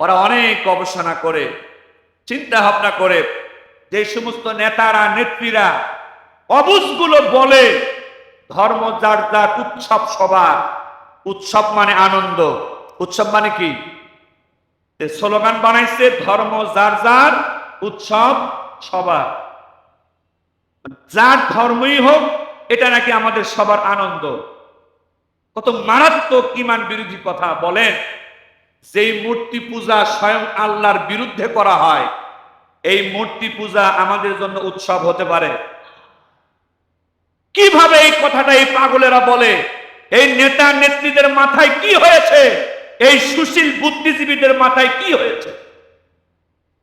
ওরা অনেক গবেষণা করে চিন্তা ভাবনা করে, যে সমস্ত নেতারা, নেত্রীরা অবুজগুলো বলে, ধর্ম যার যার উৎসব সভা উৎসব মানে আনন্দ, উৎসব মানে কি? স্লোগান বানাইছে, ধর্ম যার যার উৎসব সবার। যার ধর্মই হোক, এটা নাকি আমাদের সবার আনন্দ। কত মারাত্মক ইমান বিরোধী কথা বলেন। যেই মূর্তি পূজা স্বয়ং আল্লাহর বিরুদ্ধে করা হয়, এই মূর্তি পূজা আমাদের জন্য উৎসব হতে পারে। কীভাবে এই কথাটা এই পাগলেরা বলে? এই নেতা নেত্রীদের মাথায় কি হয়েছে? এই সুশীল বুদ্ধিজীবীদের মাথায় কি হয়েছে?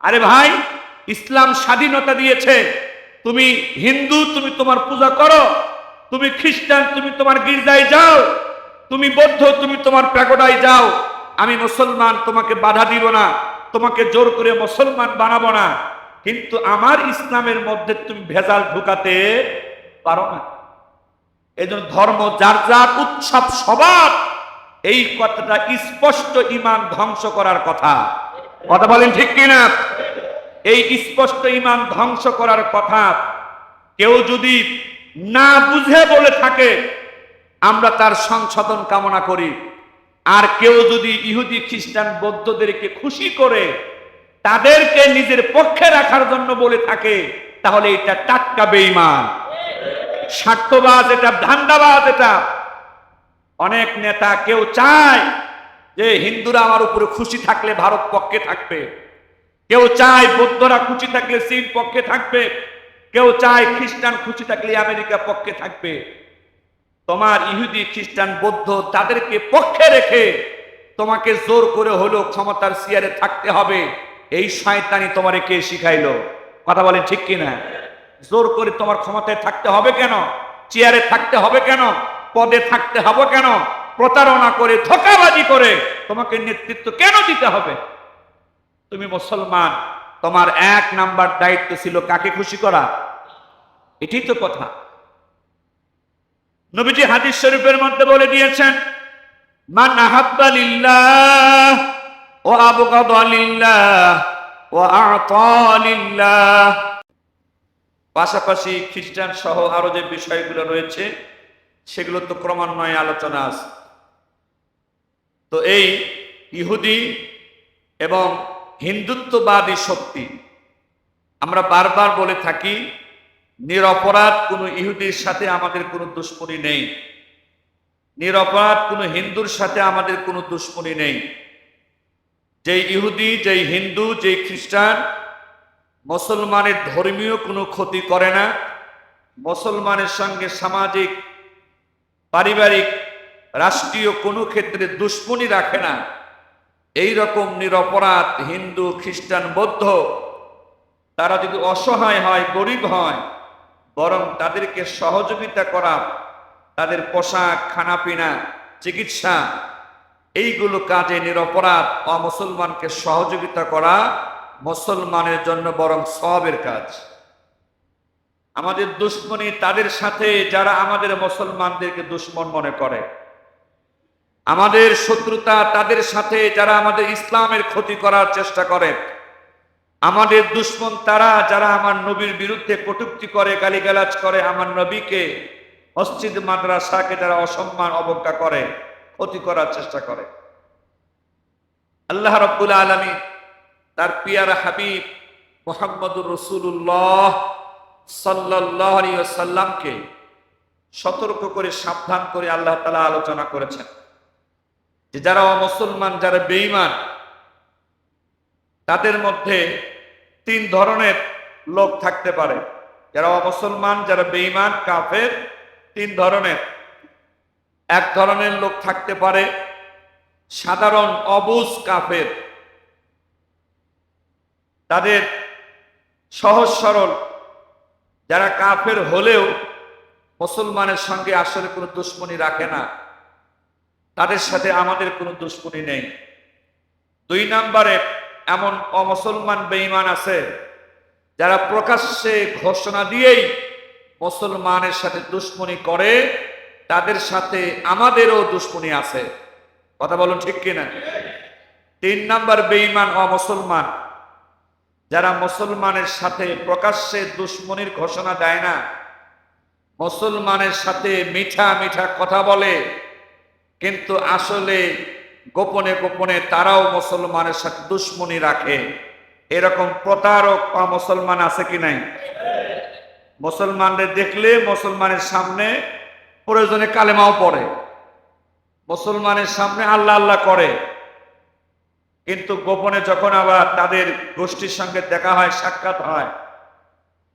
আরে ভাই, ইসলাম স্বাধীনতা দিয়েছে। তুমি হিন্দু, তুমি তোমার পূজা করো। তুমি খ্রিস্টান, তুমি তোমার গির্জায় যাও। তুমি বৌদ্ধ, তুমি তোমার প্যাগোডায় যাও। আমি মুসলমান, তোমাকে বাধা দিব না, তোমাকে জোর করে মুসলমান বানাবো না। কিন্তু আমার ইসলামের মধ্যে তুমি ভেজাল ঢুকাতে পারো না। এই জন্য ধর্ম যার যার উৎসব সবার, এই কথাটা স্পষ্ট ইমান ধ্বংস করার কথা। কথা বলেন ঠিক কিনা? এই স্পষ্ট ইমান ধ্বংস করার কথা কেউ যদি না বুঝে বলে থাকে, আমরা তার সংশোধন কামনা করি। আর কেউ যদি ইহুদি, খ্রিস্টান বৌদ্ধদেরকে খুশি করে তাদেরকে নিজের পক্ষে রাখার জন্য বলে থাকে, তাহলে এটা টাটকা বেঈমান। স্বার্থবাদ এটা ধান্দাবাদ এটা। অনেক নেতা কেউ চায় যে হিন্দুরা আমার উপরে খুশি থাকলে ভারত পক্ষে থাকবে। কেউ চায় বৌদ্ধরা খুশি থাকলে চীন পক্ষে থাকবে। কেউ চায় খ্রিস্টান খুশি থাকলে আমেরিকা পক্ষে থাকবে। তোমার ইহুদি, খ্রিস্টান, বৌদ্ধ তাদেরকে পক্ষে রেখে তোমাকে জোর করে হলো ক্ষমতার চেয়ারে থাকতে হবে। এই শয়তানি তোমারে কে শিখাইলো? কথা বলেন ঠিক কিনা? জোর করে তোমার ক্ষমতায় থাকতে হবে কেন? চেয়ারে থাকতে হবে কেন? পদে থাকতে হবে কেন? প্রতারণা করে, ধোকাবাজি করে তোমাকে নেতৃত্ব কেন দিতে হবে? তুমি মুসলমান, তোমার এক নাম্বার দায়িত্ব ছিল কাকে খুশি করা? এটাই তো কথা। নবীজি হাদিস শরীফের মধ্যে বলে দিয়েছেন, মান আহাব্বা লিল্লাহ ও আবগাদা লিল্লাহ ও আতা লিল্লাহ। পাশাপাশি খ্রিস্টান সহ আরও যে বিষয়গুলো রয়েছে, সেগুলো তো ক্রমান্বয়ে আলোচনা আছে। তো এই ইহুদি এবং হিন্দুত্ববাদী শক্তি, আমরা বারবার বলে থাকি নিরপরাধ কোনো ইহুদির সাথে আমাদের কোনো দুশ্মনী নেই। নিরপরাধ কোনো হিন্দুর সাথে আমাদের কোনো দুশ্মনী নেই। যেই ইহুদি, যেই হিন্দু, যেই খ্রিস্টান, মুসলমানের ধর্মীয় কোনো ক্ষতি করে না। মুসলমানের সঙ্গে সামাজিক, পারিবারিক, রাষ্ট্রীয় কোনো ক্ষেত্রে দুশ্মনী রাখে না। এই রকম নিরপরাধ হিন্দু, খ্রিস্টান, বৌদ্ধ, তারা যদি অসহায় হয়, গরিব হয় বরং তাদেরকে সহযোগিতা করা, তাদের পোশাক, খানাপিনা, চিকিৎসা, এইগুলো কাজে নিরপরাধ, অমুসলমানকে সহযোগিতা করা মুসলমানের জন্য বরং সবের কাজ। আমাদের দুশ্মনী তাদের সাথে, যারা আমাদের মুসলমানদেরকে দুশ্মন মনে করে। আমাদের শত্রুতা তাদের সাথে, যারা আমাদের ইসলামের ক্ষতি করার চেষ্টা করে। আমাদের দুশ্মন তারা, যারা আমার নবীর বিরুদ্ধে কটুক্তি করে, গালিগালাজ করে, আমার নবীকে মসজিদ, মাদ্রাসাকে যারা অসম্মান, অবজ্ঞা করে, ক্ষতি করার চেষ্টা করে। আল্লাহ রব্বুল আলমী তার পিয়ারা হাবিব মোহাম্মদুর রসুল্লাহ সাল্লাহ সাল্লামকে সতর্ক করে, সাবধান করে আল্লাহ তালা আলোচনা করেছেন যে যারা মুসলমান যারা বেঈমান, তাদের মধ্যে তিন ধরনের লোক থাকতে পারে। যারা মুসলমান যারা বেঈমান, কাফের, তিন ধরনের। এক ধরনের লোক থাকতে পারে সাধারণ অবুজ কাফের। তাদের সহজ সরল। যারা কাফের হলেও মুসলমানের সঙ্গে আসলে কোনো দুশ্মনী রাখে না। তাদের সাথে আমাদের কোনো দুশ্মনী নেই। দুই নম্বরে এমন অমুসলমান বেঈমান আছে, যারা প্রকাশ্যে ঘোষণা দিয়েই মুসলমানের সাথে দুশ্মনী করে, তাদের সাথে আমাদেরও দুশ্মনী আছে। কথা বলুন ঠিক কিনা তিন নাম্বার বেঈমান অমুসলমান, যারা মুসলমানের সাথে প্রকাশ্যে দুশ্মনির ঘোষণা দেয় না, মুসলমানের সাথে মিঠা মিঠা কথা বলে, কিন্তু আসলে গোপনে গোপনে তারাও মুসলমানের সাথে দুশ্মনী রাখে। এরকম প্রতারক মুসলমান আছে কি নাই? মুসলমানদের দেখলে মুসলমানের সামনে প্রয়োজনে কালেমাও পড়ে। মুসলমানের সামনে আল্লাহ আল্লাহ করে। কিন্তু গোপনে যখন আবার তাদের গোষ্ঠীর সঙ্গে দেখা হয়, সাক্ষাৎ হয়,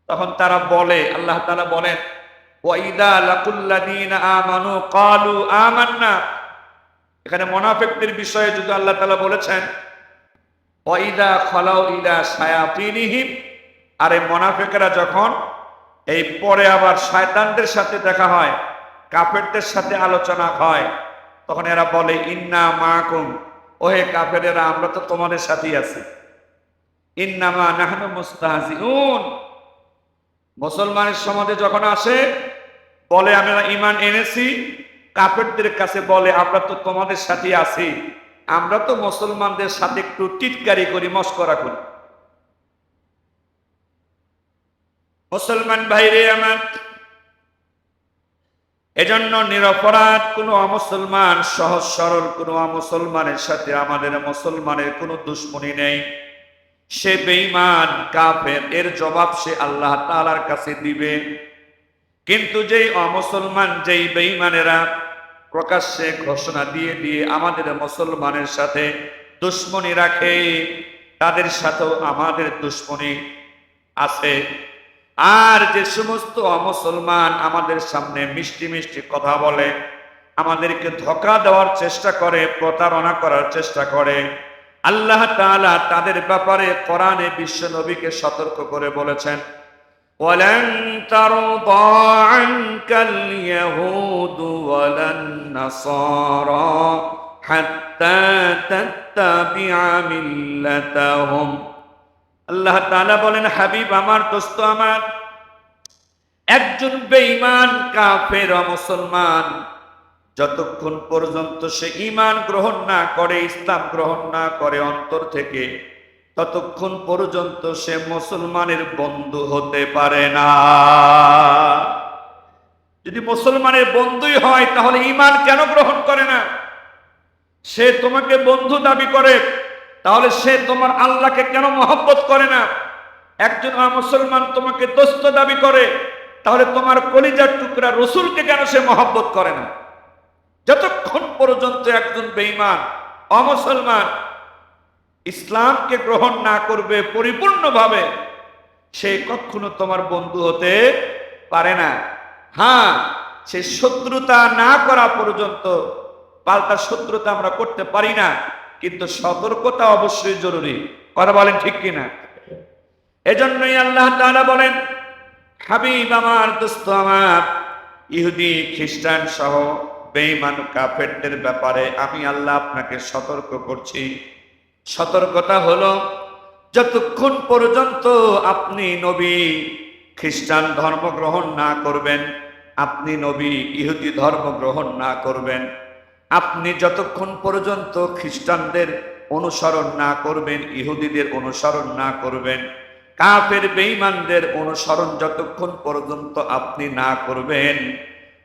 তখন তারা বলে, আল্লাহ তালা বলেন ওয়াইদা লাকুল্লাদিন আমানু, কালু আমান্না। এখানে মোনাফেকদের বিষয়ে যদি আল্লাহ তালা বলেছেন, ওয়াইদা খলাউ ইলা সায়াতিনিহিম আর এই মোনাফেকেরা যখন এই পরে আবার শয়তানদের সাথে দেখা হয়, কাফেরদের সাথে আলোচনা হয়, তখন এরা বলে, ইন্না মাকুম, ওহে কাফেরেরা, আমরা তো তোমাদের সাথেই আছি। ইন্নামা নাহনু মুস্তাহজিউন, মুসলমানের সমাজে যখন আসে, বলে, আমরা ইমান এনেছি কাফেরদের কাছে বলে, আমরা তো তোমাদের সাথে আছি। আমরা তো মুসলমানদের সাথে একটু টিটকারি করি, মস্করা করি। মুসলমান ভাইরে আমার, এজন্য নিরপরাধ কোনো অমুসলমান, সহজ সরল কোনো অমুসলমানের সাথে আমাদের মুসলমানের কোনো দুশ্মনী নেই। সে বেঈমান, কাফের, এর জবাব সে আল্লাহ তাআলার কাছে দিবে। কিন্তু যেই অমুসলমান, যেই বেঈমানেরা প্রকাশ্যে ঘোষণা দিয়ে দিয়ে আমাদের মুসলমানের সাথে দুশ্মনী রাখে, তাদের সাথেও আমাদের দুশ্মনী আছে। আর যে সমস্ত অমুসলমান আমাদের সামনে মিষ্টি মিষ্টি কথা বলে, আমাদেরকে ধোকা দেওয়ার চেষ্টা করে, প্রতারণা করার চেষ্টা করে, আল্লাহ তাআলা তাদের ব্যাপারে কোরআনে বিশ্ব নবীকে সতর্ক করে বলেছেন। ولن ترضى عنك اليهود ولا النصارى حتى تتبع ملتهم আল্লাহ তাআলা বলেন হাবিব আমার দোস্ত আমার একজন বেঈমান কাফের মুসলমান যতক্ষণ পর্যন্ত সে ঈমান গ্রহণ না করে ইসলাম গ্রহণ না করে অন্তর থেকে ততক্ষণ পর্যন্ত সে মুসলমানের বন্ধু হতে পারে না। যদি মুসলমানের বন্ধুই হয়, তাহলে ঈমান কেন গ্রহণ করে না? সে তোমাকে বন্ধু দাবি করে, তাহলে সে তোমার আল্লাহকে কেন মহব্বত করে না? একজন মুসলমান তোমাকে দোস্ত দাবি করে, তাহলে তোমার কলিজার টুকরা রসুলকে কেন সে মহব্বত করে না? যতক্ষণ পর্যন্ত একজন বেঈমান, অমুসলমান ইসলামকে গ্রহণ না করবে পরিপূর্ণভাবে, সে কখনো তোমার বন্ধু হতে পারে না। হ্যাঁ সে শত্রুতা না করা পর্যন্ত পাল্টা শত্রুতা আমরা করতে পারি না, কিন্তু সতর্কতা অবশ্যই জরুরি। কথা বলেন ঠিক কিনা? এজন্যই আল্লাহ তাআলা বলেন, হাবিব আমার, দোস্ত আমার, ইহুদি, খ্রিস্টান সহ বেঈমান কাফেরদের ব্যাপারে আমি আল্লাহ আপনাকে সতর্ক করছি। সতর্কতা হলো, যতক্ষণ পর্যন্ত আপনি নবী খ্রিস্টান ধর্ম গ্রহণ না করবেন, আপনি নবী ইহুদি ধর্ম গ্রহণ না করবেন, আপনি যতক্ষণ পর্যন্ত খ্রিস্টানদের অনুসরণ না করবেন, ইহুদিদের অনুসরণ না করবেন, কাফের বেঈমানদের অনুসরণ যতক্ষণ পর্যন্ত আপনি না করবেন,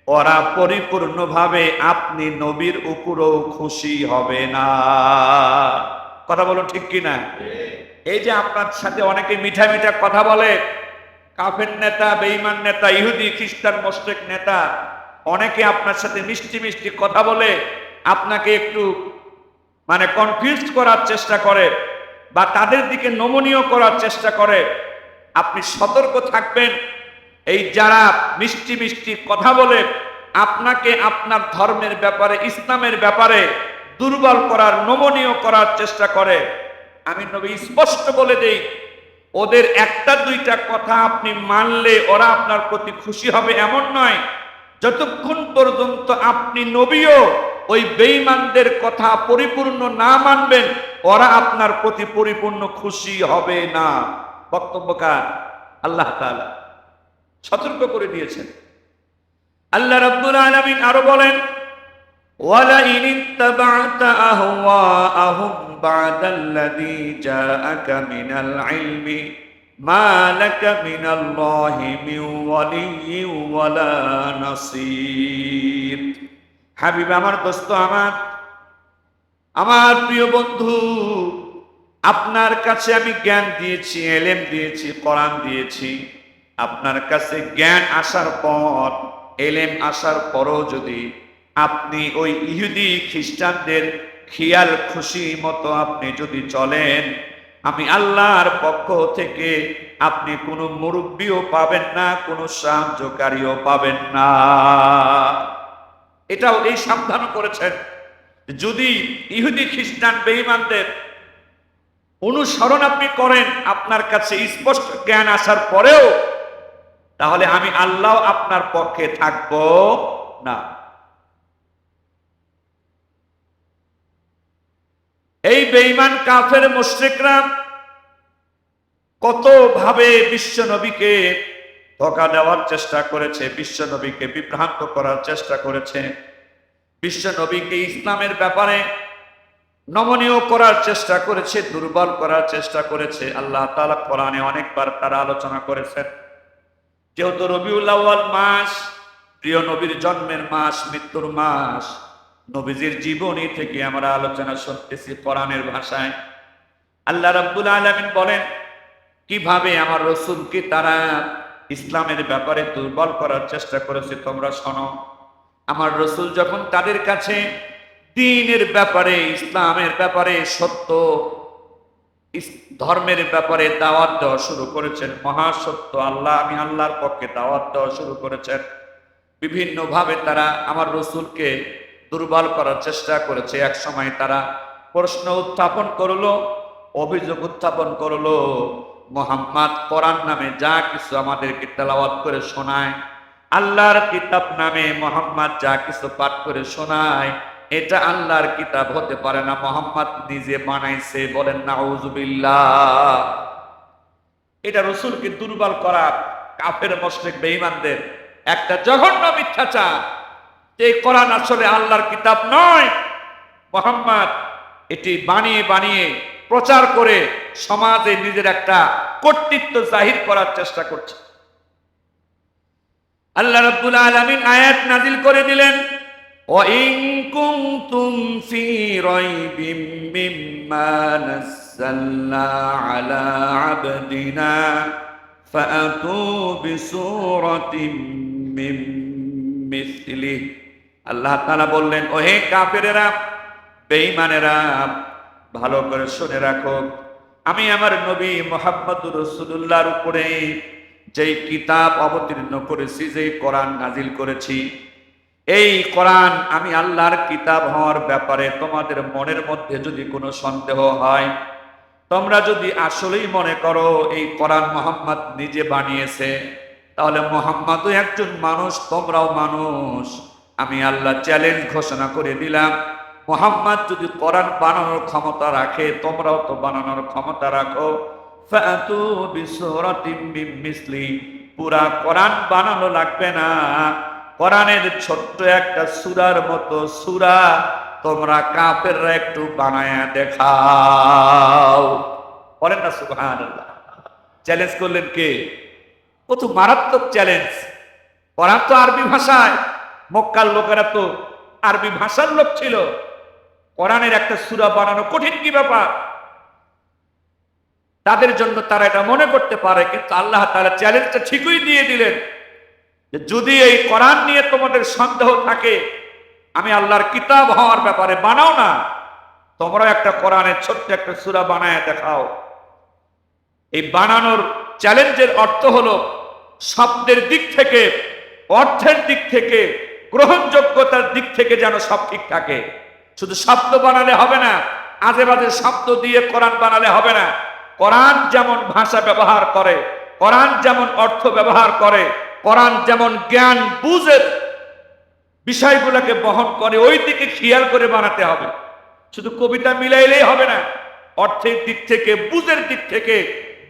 ওরা পরিপূর্ণভাবে আপনি নবীর উপরও খুশি হবে না। কথা বলো ঠিক কি না এই যে আপনার সাথে অনেকে মিঠা মিঠা কথা বলে, কাফের নেতা, বেঈমান নেতা, ইহুদি, খ্রিস্টান, মোস্টেক নেতা, অনেকে আপনার সাথে মিষ্টি মিষ্টি কথা বলে, আপনাকে একটু মানে কনফিউজ করার চেষ্টা করে বা তাদের দিকে নমনীয় করার চেষ্টা করে, আপনি সতর্ক থাকবেন। এই যারা মিষ্টি মিষ্টি কথা বলে, আপনাকে আপনার ধর্মের ব্যাপারে, ইসলামের ব্যাপারে দুর্বল করার, নমনীয় করার চেষ্টা করে। আমি নবী স্পষ্ট বলে দেই, ওদের একটা দুইটা কথা আপনি মানলে ওরা আপনার প্রতি খুশি হবে এমন নয়। যতক্ষণ পর্যন্ত আপনি নবীও ওই বেঈমানদের কথা পরিপূর্ণ না মানবেন, ওরা আপনার প্রতি পরিপূর্ণ খুশি হবে না। বক্তব্যকার আল্লাহ তাআলা। সতর্ক করে দিয়েছেন। আল্লাহ রাব্বুল আলামিন আরও বলেন ولئن اتبعت أهواءهم بعد الذي جاءك من العلم ما لك من الله من ولي ولا نصير হাবিব আমার দোস্ত আমার আমার প্রিয় বন্ধু আপনার কাছে আমি জ্ঞান দিয়েছি এলেম দিয়েছি কোরআন দিয়েছি আপনার কাছে জ্ঞান আসার পর এলেম আসার পরও যদি আপনি ওই ইহুদি খ্রিস্টানদের খেয়াল খুশি মতো আপনি যদি চলেন, আমি আল্লাহর পক্ষ থেকে আপনি কোনো মুরব্বীও পাবেন না, কোনো সাহায্যকারীও পাবেন না। এটাও এই সাবধান করেছেন। যদি ইহুদি খ্রিস্টান বেঈমানদের অনুসরণ আপনি করেন আপনার কাছে স্পষ্ট জ্ঞান আসার পরেও, তাহলে আমি আল্লাহ আপনার পক্ষে থাকব না এই বেঈমান কাফের মুশরিকরা কত ভাবে বিশ্ব নবীকে ধোকা দেওয়ার চেষ্টা করেছে, বিশ্ব নবীকে বিভ্রান্ত করার চেষ্টা করেছে, বিশ্ব নবীকে ইসলামের ব্যাপারে নমনীয় করার চেষ্টা করেছে, দুর্বল করার চেষ্টা করেছে। আল্লাহ তাআলা কোরআনে অনেকবার তারা আলোচনা করেছেন। যেহেতু রবিউল আউয়াল মাস, প্রিয় নবীর জন্মের মাস, মৃত্যুর মাস নবীজির জীবনী থেকে আমরা আলোচনা শুনতেছি কোরআনের ভাষায়। আল্লাহ রাব্বুল আলামিন বলেন, কীভাবে আমার রসুলকে তারা ইসলামের ব্যাপারে দুর্বল করার চেষ্টা করেছে তোমরা শোনো। আমার রসুল যখন তাদের কাছে দিনের ব্যাপারে, ইসলামের ব্যাপারে, সত্য ধর্মের ব্যাপারে দাওয়াত দেওয়া শুরু করেছেন, মহাসত্য, আল্লাহ, আমি আল্লাহর পক্ষে দাওয়াত দেওয়া শুরু করেছেন। বিভিন্নভাবে তারা আমার রসুলকে দুর্বল করার চেষ্টা করেছে। এক সময় তারা প্রশ্ন উত্থাপন করল, অভিযোগ উত্থাপন করল, মোহাম্মদ কোরআন নামে যা কিছু আমাদেরকে তেলাওয়াত করে শোনায়, আল্লাহর কিতাব নামে মোহাম্মদ যা কিছু পাঠ করে শোনায়, এটা আল্লাহর কিতাব হতে পারে না। মোহাম্মদ নিজে বানাইছে বলেন নাউজুবিল্লাহ এটা রসুলকে দুর্বল করা কাফের, মশরেক, বেঈমানদের একটা জঘন্য মিথ্যাচার। যে এই কোরআন আসলে আল্লাহর কিতাব নয় মোহাম্মদ এটি বানিয়ে বানিয়ে প্রচার করে সমাজে নিজের একটা কর্তৃত্ব জাহির করার চেষ্টা করছে আল্লাহ রাব্বুল আলামিন আয়াত নাজিল করে দিলেন وَإِن كُنتُمْ فِي رَيْبٍ مِّمَّا نَزَّلْنَا عَلَى عَبْدِنَا فَأْتُوا بِسُورَةٍ مِّن مِّثْلِهِ আল্লাহ তালা বললেন ও হে কাফেরেরা, বেঈমানেরা, ভালো করে শুনে রাখো। আমি আমার নবী মোহাম্মদুর রসুল্লাহর উপরে যেই কিতাব অবতীর্ণ করেছি, যেই কোরআন নাজিল করেছি, এই কোরআন আমি আল্লাহর কিতাব হওয়ার ব্যাপারে তোমাদের মনের মধ্যে যদি কোনো সন্দেহ হয়, তোমরা যদি আসলেই মনে করো এই কোরআন মোহাম্মদ নিজে বানিয়েছে, তাহলে মোহাম্মদও একজন মানুষ, তোমরাও মানুষ। আমি আল্লাহ চ্যালেঞ্জ ঘোষণা করে দিলাম। মোহাম্মদ যদি কোরআন বানানোর ক্ষমতা রাখে, তোমরাও তো বানানোর ক্ষমতা রাখো। পুরা কোরআন বানানো লাগবে না। কোরআনের ছোট্ট একটা সূরার মতো সূরা তোমরা কাফেররা একটু বানায়া দেখাও। বলেন না, সুবহানাল্লাহ। চ্যালেঞ্জ করলেন কে? কত মারাত্মক চ্যালেঞ্জ কোরআন তো আরবি ভাষায়। মক্কার লোকেরা তো আরবি ভাষার লোক ছিল। কোরআনের একটা সূরা বানানো কঠিন কি ব্যাপার? তাদের জন্য তারা এটা মনে করতে পারে, কিন্তু আল্লাহ তারা চ্যালেঞ্জটা ঠিকই দিয়ে দিলেন যদি এই কোরআন নিয়ে তোমাদের সন্দেহ থাকে, আমি আল্লাহর কিতাব হওয়ার ব্যাপারে বানাও না তোমরা একটা কোরআনের ছোট্ট একটা সূরা বানায় দেখাও। এই বানানোর চ্যালেঞ্জের অর্থ হলো শব্দের দিক থেকে, অর্থের দিক থেকে গ্রহণযোগ্যতার দিক থেকে যেন সব ঠিক থাকে। শুধু শব্দ বানালে হবে না আজে বাজে শব্দ দিয়ে কোরআন বানালে হবে না। কোরআন যেমন ভাষা ব্যবহার করে, কোরআন যেমন অর্থ ব্যবহার করে, কোরআন যেমন জ্ঞান বুঝে বিষয়গুলোকে বহন করে ওই দিকে খেয়াল করে বানাতে হবে। শুধু কবিতা মিলাইলেই হবে না, অর্থের দিক থেকে, বুঝের দিক থেকে,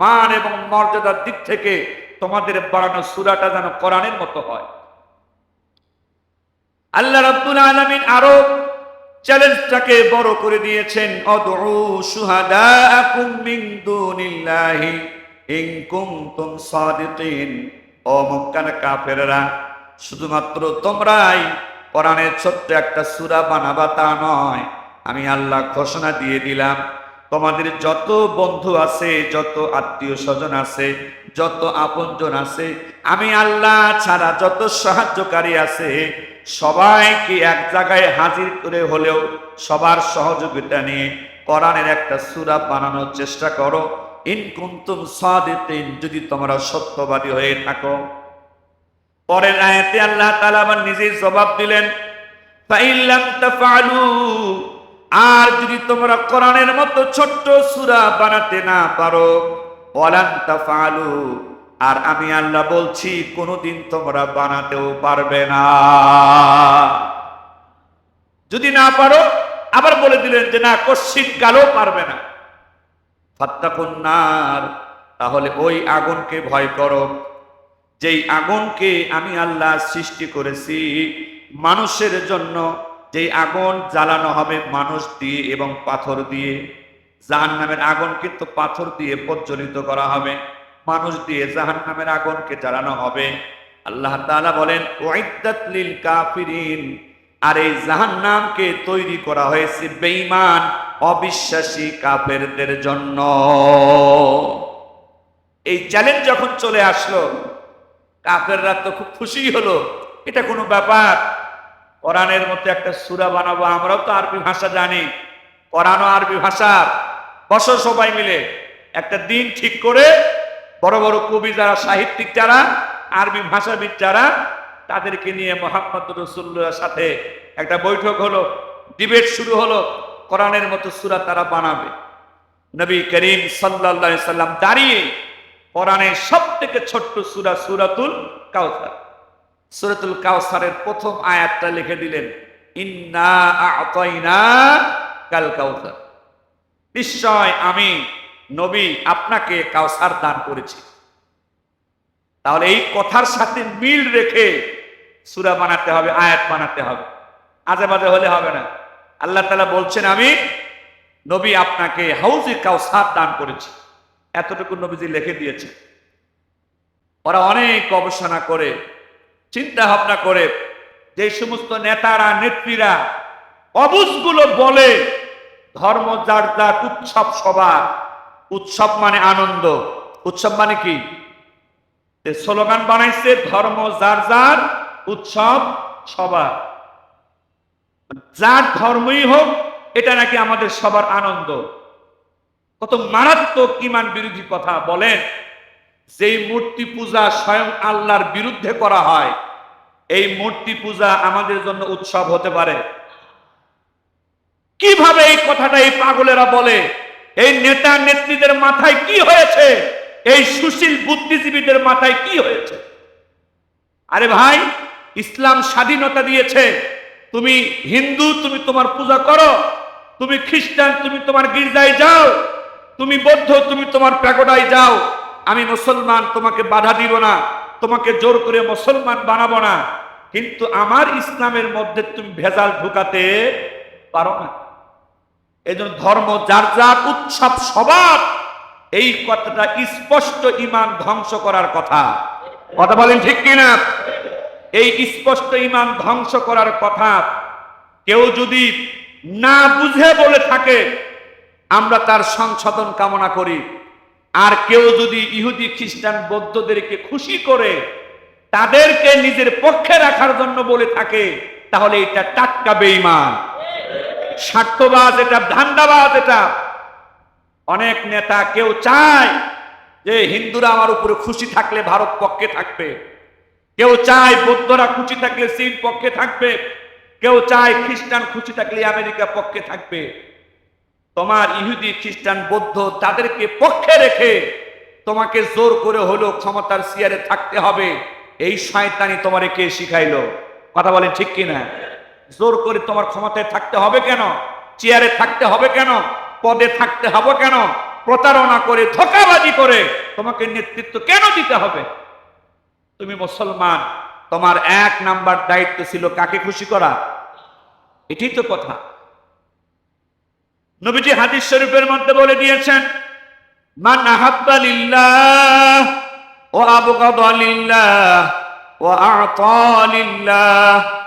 মান এবং মর্যাদার দিক থেকে তোমাদের বানানো সুরাটা যেন কোরআনের মতো হয়। আল্লাহ রাব্বুল আলামিন আরও চ্যালেঞ্জটাকে বড় করে দিয়েছেন, অদউ শুহাদাআকুম মিন দুনিল্লাহি ইন কুনতুম সাদিকিন। ও মক্কার কাফেররা, শুধুমাত্র তোমরাই কোরআনের ছোট্ট একটা সূরা বানাবা তা নয়, আমি আল্লাহ ঘোষণা দিয়ে দিলাম তোমাদের যত বন্ধু আছে, যত আত্মীয় স্বজন আছে, যত আপনজন আছে, আমি আল্লাহ ছাড়া যত সাহায্যকারী আছে, সবাইকে এক জায়গায় হাজির করে হলেও সবার সহযোগিতা নিয়ে কোরআনের একটা সূরা বানানোর চেষ্টা করো। ইন কুনতুম যদি তোমরা সত্যবাদী হয়ে থাকো। পরের আয়াতে আল্লাহ তাআলা আবার নিজেই জবাব দিলেন ফাইল্লাম তাফআলু আর যদি তোমরা কোরআনের মতো ছোট্ট সূরা বানাতে না পারো তাফআলু আর আমি আল্লাহ বলছি, কোনোদিন তোমরা বানাতেও পারবে না। যদি না পারো, আবার বলে দিলেন যে, না, কশ্চিন কালও পারবে না। ফাত্তাকুন্নার তাহলে ওই আগুনকে ভয় করো। যেই আগুনকে আমি আল্লাহ সৃষ্টি করেছি, মানুষের জন্য যেই আগুন জ্বালানো হবে মানুষ দিয়ে এবং পাথর দিয়ে জাহান নামের আগুন কিন্তু পাথর দিয়ে প্রজ্বলিত করা হবে, মানুষ দিয়ে জাহান নামের আগুনকে জ্বালানো হবে। আল্লাহ তাআলা বলেন লিল কাফিরিন। আর এই জাহান্নামকে তৈরি করা হয়েছে বেঈমান, অবিশ্বাসী কাফেরদের জন্য। এই চ্যালেঞ্জ যখন চলে আসলো, কাফেররা তো খুব খুশি হলো, এটা কোনো ব্যাপার? কোরআনের মতো একটা সূরা বানাবো, আমরাও তো আরবি ভাষা জানি। কোরআনও আরবি ভাষা। বসো সবাই মিলে। একটা দিন ঠিক করে বড় বড় কবি যারা, সাহিত্যিক যারা, আরবি ভাষাবিদ যারা, তাদেরকে নিয়ে মোহাম্মদ রসুল্লাহর সাথে একটা বৈঠক হলো, ডিবেট শুরু হলো, কোরআনের মতো সূরা তারা বানাবে। নবী করিম সাল্লাল্লাহু সাল্লাম দাঁড়িয়ে কোরআনের সব থেকে ছোট্ট সূরা সুরাতুল কাউসার। সূরাতুল কাউসারের প্রথম আয়াতটা লিখে দিলেন, ইন্না কাল কাউসার নিশ্চয় আমি নবী আপনাকে কাউসার দান করেছি। তাহলে এই কথার সাথে মিল রেখে সুরা বানাতে হবে, আয়াত বানাতে হবে। আজে বাজে হলে হবে না। আল্লাহ তালা বলছেন, আমি নবী আপনাকে হাউজি কাউসার দান করেছি। এতটুকু নবীজি লিখে দিয়েছে ওরা অনেক গবেষণা করে চিন্তা ভাবনা করে যে সমস্ত নেতারা, নেত্রীরা অবুজগুলো বলে ধর্ম যার যার উৎসব সভা উৎসব মানে আনন্দ। উৎসব মানে কি? স্লোগান বানাইছে, ধর্ম যার যার উৎসব সবার। যার ধর্মই হোক, এটা নাকি আমাদের সবার আনন্দ। কত মারাত্মক ইমান বিরোধী কথা বলেন। যেই মূর্তি পূজা স্বয়ং আল্লাহর বিরুদ্ধে করা হয়, এই মূর্তি পূজা আমাদের জন্য উৎসব হতে পারে। কীভাবে এই কথাটা এই পাগলেরা বলে? এই নেতা নেত্রীদের মাথায় কি হয়েছে? এই সুশীল বুদ্ধিজীবীদের মাথায় কি হয়েছে? আরে ভাই, ইসলাম স্বাধীনতা দিয়েছে। তুমি হিন্দু, তুমি তোমার পূজা করো। তুমি খ্রিস্টান, তুমি তোমার গির্জায় যাও। তুমি বৌদ্ধ, তুমি তোমার প্যাগোডায় যাও। আমি মুসলমান, তোমাকে বাধা দিব না, তোমাকে জোর করে মুসলমান বানাবো না। কিন্তু আমার ইসলামের মধ্যে তুমি ভেজাল ঢুকাতে পারো না। এই ধর্ম, যার যার উৎসব, স্বভাব, এই কথাটা স্পষ্ট ইমান ধ্বংস করার কথা। কথা বলেন ঠিক কিনা? এই স্পষ্ট ইমান ধ্বংস করার কথা কেউ যদি না বুঝে বলে থাকে, আমরা তার সংশোধন কামনা করি। আর কেউ যদি ইহুদি, খ্রিস্টান বৌদ্ধদেরকে খুশি করে তাদেরকে নিজের পক্ষে রাখার জন্য বলে থাকে, তাহলে এটা টাটকা বেঈমান। স্বার্থবাদ এটা ধান্দাবাদ এটা। অনেক নেতা কেউ চায় যে হিন্দুরা আমার উপরে খুশি থাকলে ভারত পক্ষে থাকবে। কেউ চায় বৌদ্ধরা খুশি থাকলে চীন পক্ষে থাকবে। কেউ চায় খ্রিস্টান খুশি থাকলে আমেরিকা পক্ষে থাকবে। তোমার ইহুদি, খ্রিস্টান, বৌদ্ধ তাদেরকে পক্ষে রেখে তোমাকে জোর করে হলো ক্ষমতার সিয়ারে থাকতে হবে। এই শয়তানি তোমারে কে শিখাইলো? কথা বলেন ঠিক কিনা? জোর করে তোমার ক্ষমতায় থাকতে হবে কেন? চেয়ারে থাকতে হবে কেন? পদে থাকতে হবে কেন? প্রতারণা করে, ধোকাবাজি করে তোমাকে নেতৃত্ব কেন দিতে হবে? তুমি মুসলমান, তোমার এক নাম্বার দায়িত্ব ছিল কাকে খুশি করা? এটাই তো কথা। নবীজি হাদিস শরীফের মধ্যে বলে দিয়েছেন, মান আহাব্বা লিল্লাহ ও আবগাদা লিল্লাহ ও আতা লিল্লাহ।